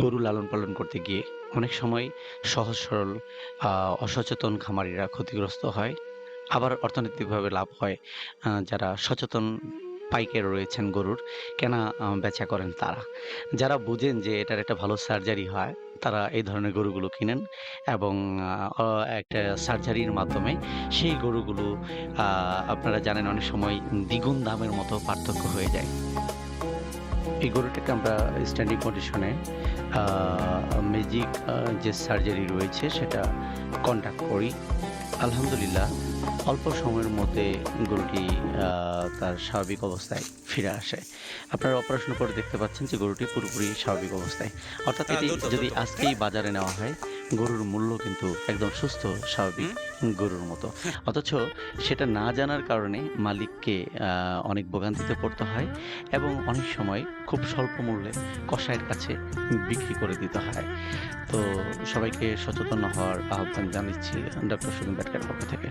গরু লালন পালন করতে গিয়ে অনেক সময় সহজ সরল অসচেতন খামারিরা ক্ষতিগ্রস্ত হয়। আবার অর্থনৈতিকভাবে লাভ হয় যারা সচেতন পাইকার রয়েছেন গরুর কেনা বেচা করেন তারা। যারা বুঝেন যে এটার একটা ভালো সার্জারি হয়, তারা এই ধরনের গরুগুলো কিনেন এবং একটা সার্জারির মাধ্যমে সেই গরুগুলো আপনারা জানেন অনেক সময় দ্বিগুণ দামের মতো পার্থক্য হয়ে যায়। এই গরুটাকে আমরা স্ট্যান্ডিং কন্ডিশনে ম্যাজিক যে সার্জারি রয়েছে সেটা কন্ট্যাক্ট করি। আলহামদুলিল্লাহ অল্প সময়ের মধ্যে গরুটি তার স্বাভাবিক অবস্থায় ফিরে আসে। আপনারা অপারেশন করে দেখতে পাচ্ছেন যে গরুটি পুরোপুরি স্বাভাবিক অবস্থায়। অর্থাৎ হ্যাঁ, এটি যদি আজকেই বাজারে নেওয়া হয়, গরুর মূল্য কিন্তু একদম সুস্থ স্বাভাবিক গরুর মতো। অথচ সেটা না জানার কারণে মালিককে অনেক ভোগান্তিতে পড়তে হয় এবং অনেক সময় খুব স্বল্প মূল্যে কষায়ের কাছে বিক্রি করে দিতে হয়। তো সবাইকে সচেতন হওয়ার আহ্বান জানিচ্ছি ডক্টর সুদিন পক্ষ থেকে।